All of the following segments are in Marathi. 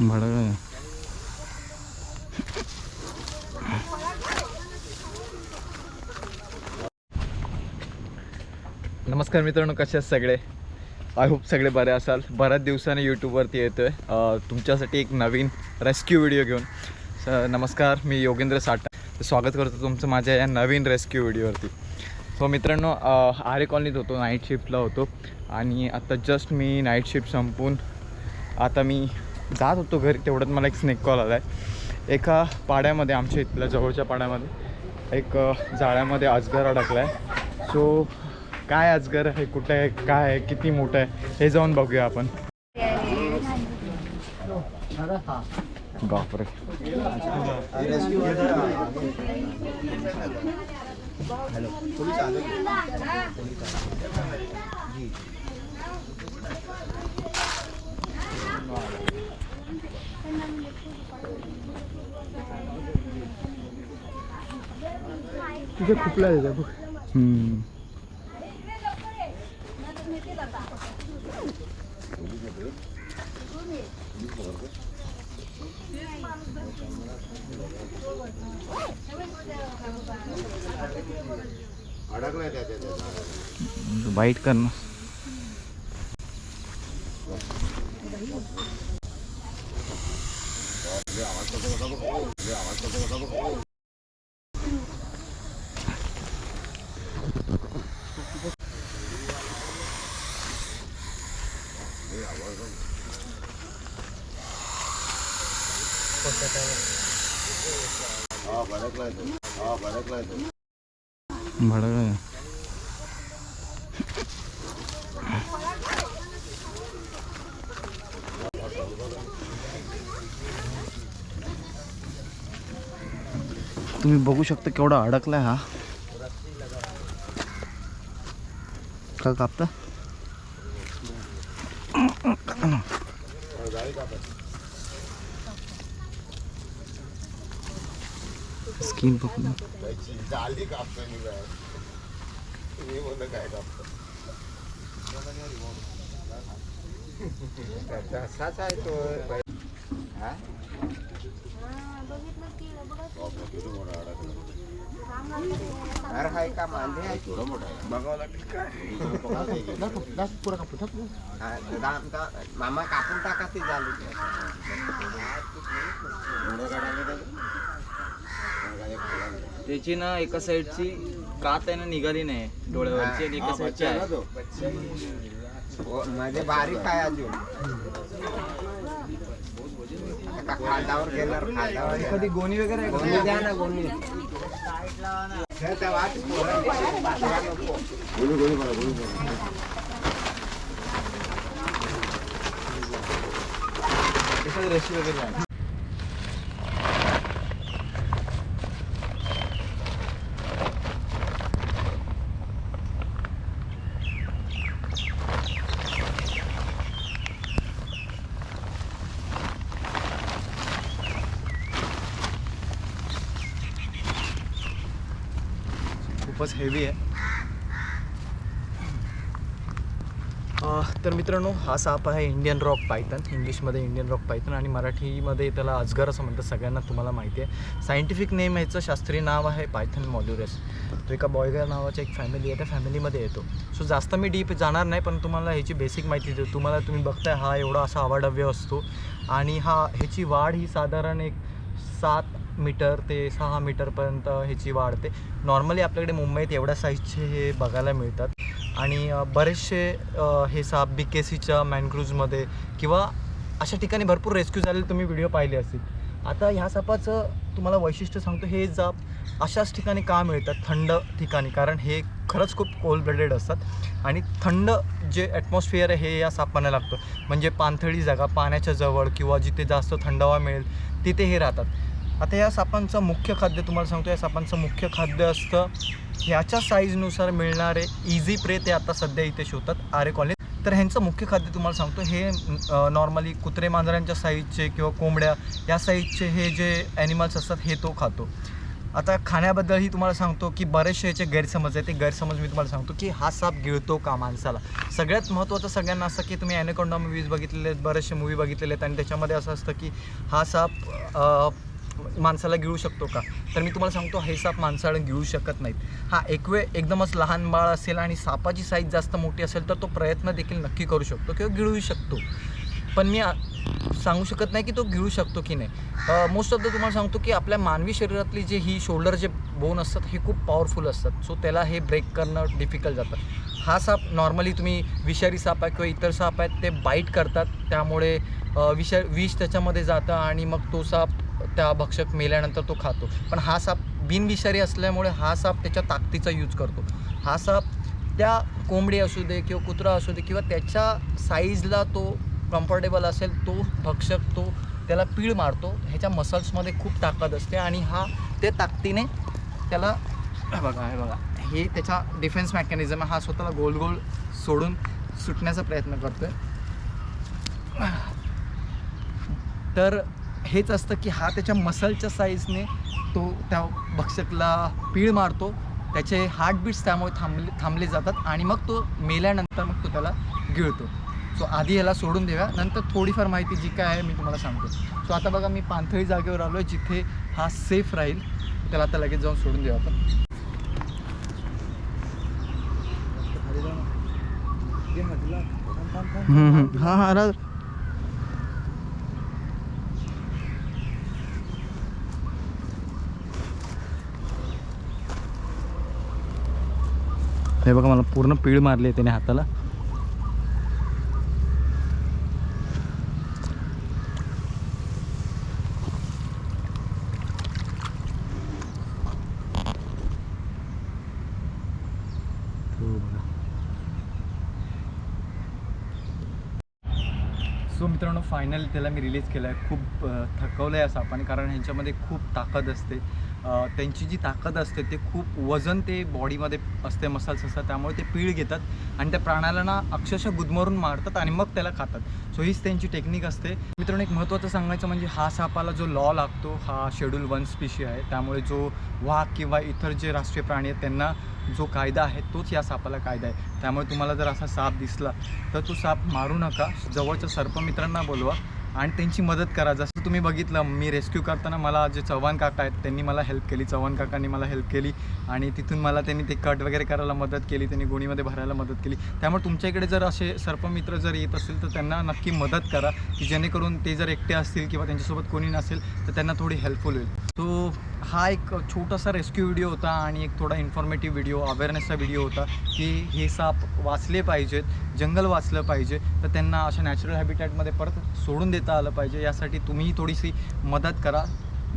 भडक नमस्कार मित्रांनो कसे आहेत सगळे? आय होप सगळे बरे असाल. बऱ्याच दिवसाने यूट्यूबवरती येतो आहे तुमच्यासाठी एक नवीन रेस्क्यू व्हिडिओ घेऊन. स नमस्कार मी योगेंद्र साठा. स्वागत करतो तुमचं माझ्या या नवीन रेस्क्यू व्हिडिओवरती. सो मित्रांनो आरे कॉलनीत होतो नाईट शिफ्टला होतो. आणि आता जस्ट मी नाईट शिफ्ट संपून आता मी जात होतो घरी तेवढ्यात मला एक स्नेक कॉल आला आहे एका पाड्यामध्ये आमच्या इथल्या जवळच्या पाड्यामध्ये एक जाळ्यामध्ये अजगर अडकला आहे सो काय अजगर आहे कुठे आहे काय आहे किती मोठं आहे हे जाऊन बघूया आपण. बापरे. तिथे खुपला आहे बघ हम्म. अडकलाय त्याच्या त्या वाईट कर ना हा भडकलाय तो हा भडकलाय तो भडक आहे. तुम्ही बघू शकता केवढा अडकलाय हा. का कापता? स्किन पकडून. त्याची जाली कापतोय मी बाहेर मी म्हणलं काय कापतो असाच आहे तो का मांदे आहे थोडा मोठा आहे बघावं लागेल काय हा, मामा कापून टाका ती झाली त्याची ना एका साईडची कात आहे ना निघाली नाही. डोळ्यावरची आणि एका साईडची आहे हो, म्हणजे बारीक आहे अजून. खांदावर गेल्यावर खांदावर कधी गोणी वगैरे गोणी द्या ना गोणी वगैरे खूपच हेवी आहे. तर मित्रांनो हा साप आहे इंडियन रॉक पायथन इंग्लिशमध्ये इंडियन रॉक पायथन आणि मराठीमध्ये त्याला अजगर असं म्हणतात सगळ्यांना तुम्हाला माहिती आहे. सायंटिफिक नेम ह्याचं शास्त्रीय नाव आहे पायथन मॉल्युरस तो एका बॉयगर नावाची एक फॅमिली आहे त्या फॅमिलीमध्ये येतो. सो जास्त मी डीप जाणार नाही पण तुम्हाला ह्याची बेसिक माहिती देतो. तुम्हाला तुम्ही बघताय हा एवढा असा आवाडव्य असतो. आणि हा ह्याची वाढ ही साधारण एक सात मीटर ते सहा मीटरपर्यंत ह्याची वाढते नॉर्मली आपल्याकडे मुंबईत एवढ्या साईजचे हे बघायला मिळतात. आणि बरेचसे हे साप बी के सीच्या मॅनग्रुव्जमध्ये किंवा अशा ठिकाणी भरपूर रेस्क्यू झालेले तुम्ही व्हिडिओ पाहिले असतील आता ह्या सापाचं तुम्हाला वैशिष्ट्य सांगतो हे जाप अशाच ठिकाणी का मिळतात? थंड ठिकाणी. कारण हे खरंच खूप कोल्ड ब्लडेड असतात. आणि थंड जे ॲटमॉस्फिअर आहे हे या सापांना लागतं. म्हणजे पाणथळी जागा पाण्याच्या जवळ किंवा जिथे जास्त थंडावा मिळेल तिथे हे राहतात. आता या सापांचं मुख्य खाद्य तुम्हाला सांगतो या सापांचं मुख्य खाद्य असतं. ह्याच्या साईजनुसार मिळणारे इझी प्रे ते आता सध्या इथे शोधतात आरे कॉलेज तर ह्यांचं मुख्य खाद्य तुम्हाला सांगतो हे नॉर्मली कुत्रे मांजरांच्या साईजचे किंवा कोंबड्या या साईजचे हे जे ॲनिमल्स असतात हे तो खातो. आता खाण्याबद्दलही तुम्हाला सांगतो की बरेचसे याचे गैरसमज आहे ते गैरसमज मी तुम्हाला सांगतो की हा साप गिळतो का माणसाला? सगळ्यात महत्त्वाचं सगळ्यांना असं की तुम्ही ॲनेकोंडा मूवीज बघितलेले आहेत बरेचसे मूवी बघितलेले आहेत आणि त्याच्यामध्ये असं असतं की हा साप माणसाला गिळू शकतो का? तर मी तुम्हाला सांगतो हे साप माणसाला गिळू शकत नाहीत. हा एकवे एकदमच लहान बाळ असेल आणि सापाची साईज जास्त मोठी असेल तर तो प्रयत्न देखील नक्की करू शकतो किंवा गिळू शकतो. पण मी सांगू शकत नाही की तो गिळू शकतो की नाही. मोस्ट ऑफ द तुम्हाला सांगतो की आपल्या मानवी शरीरातली जे ही शोल्डर जे बोन असतात हे खूप पॉवरफुल असतात. सो त्याला हे ब्रेक करणं डिफिकल्ट जातं. हा साप नॉर्मली तुम्ही विषारी साप आहे किंवा इतर साप आहेत ते बाईट करतात. त्यामुळे विष विषा विष त्याच्यामध्ये जातं आणि मग तो साप त्या भक्षक मेल्यानंतर तो खातो. पण हा साप बिनविषारी असल्यामुळे हा साप त्याच्या ताकदीचा यूज करतो. हा साप त्या कोंबडी असू दे किंवा कुत्रा असू दे किंवा त्याच्या साईजला तो कम्फर्टेबल असेल तो भक्षक तो त्याला पीळ मारतो. ह्याच्या मसल्समध्ये खूप ताकद असते आणि हा ते ताकदीने त्याला बघा हे बघा. हे त्याचा डिफेन्स मेकॅनिझम हा स्वतःला गोल गोल सोडून सुटण्याचा प्रयत्न करतोय. तर हेच असतं की हा त्याच्या मसलच्या साईजने तो त्या भक्षकला पीळ मारतो. त्याचे हार्टबीट्स त्यामुळे थांबले थांबले जातात आणि मग तो मेल्यानंतर मग तो त्याला गिळतो. सो आधी ह्याला सोडून देऊया. नंतर थोडीफार माहिती जी काय आहे मी तुम्हाला सांगतो. सो आता बघा मी पाणथळी जागेवर आलो आहे जिथे हा सेफ राहील. त्याला आता लगेच जाऊन सोडून देऊ आपण. हां हां अरे हे बघा मला पूर्ण पीळ मारली आहे त्याने हाताला तो बघा सो मित्रांनो फायनल त्याला मी रिलीज केलं आहे खूप थकवलं आहे असं आपण कारण ह्यांच्यामध्ये खूप ताकद असते. त्यांची जी ताकद असते ते खूप वजन ते बॉडीमध्ये असते मसल्स असतात त्यामुळे ते पीळ घेतात आणि त्या प्राण्याला ना अक्षरशः गुदमरून मारतात आणि मग त्याला खातात. सो हीच त्यांची टेक्निक असते. मित्रांनो एक महत्त्वाचं सांगायचं म्हणजे हा सापाला जो लॉ लागतो हा शेड्यूल वन स्पीशी आहे. त्यामुळे जो वाघ किंवा इतर जे राष्ट्रीय प्राणी आहेत त्यांना जो कायदा आहे तोच या सापाला कायदा आहे. त्यामुळे तुम्हाला जर असा साप दिसला तर तो साप मारू नका. जवळच्या सर्पमित्रांना बोलवा. आणि त्यांची मदत करा. जसं तुम्ही बघितलं मी रेस्क्यू करताना मला जे चव्हाण काका आहेत त्यांनी मला हेल्प केली. चव्हाण काकांनी मला हेल्प केली. आणि तिथून मला त्यांनी ते कट वगैरे करायला मदत केली. त्यांनी गोणीमध्ये भरायला मदत केली. त्यामुळे तुमच्या इकडे जर असे सर्पमित्र जर येत असतील तर त्यांना नक्की मदत करा की जेणेकरून ते जर एकटे असतील किंवा त्यांच्यासोबत कोणी नसेल तर त्यांना थोडी हेल्पफुल होईल. सो हा एक छोटासा रेस्क्यू व्हिडिओ होता आणि एक थोडा इन्फॉर्मेटिव्ह व्हिडिओ अवेअरनेसचा व्हिडिओ होता की हे साप वाचले पाहिजेत जंगल वाचलं पाहिजे तर त्यांना अशा नॅचरल हॅबिटॅटमध्ये परत सोडून देता आलं पाहिजे. यासाठी तुम्हीही थोडीशी मदत करा.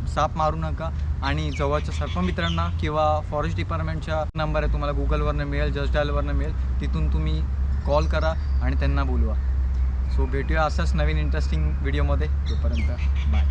साप मारू नका. आणि जवळच्या सर्पमित्रांना किंवा फॉरेस्ट डिपार्टमेंटच्या नंबर आहे तुम्हाला गुगलवरनं मिळेल जस्ट डायलवरनं मिळेल. तिथून तुम्ही कॉल करा आणि त्यांना बोलवा. सो भेटूया असंच नवीन इंटरेस्टिंग व्हिडिओमध्ये तोपर्यंत बाय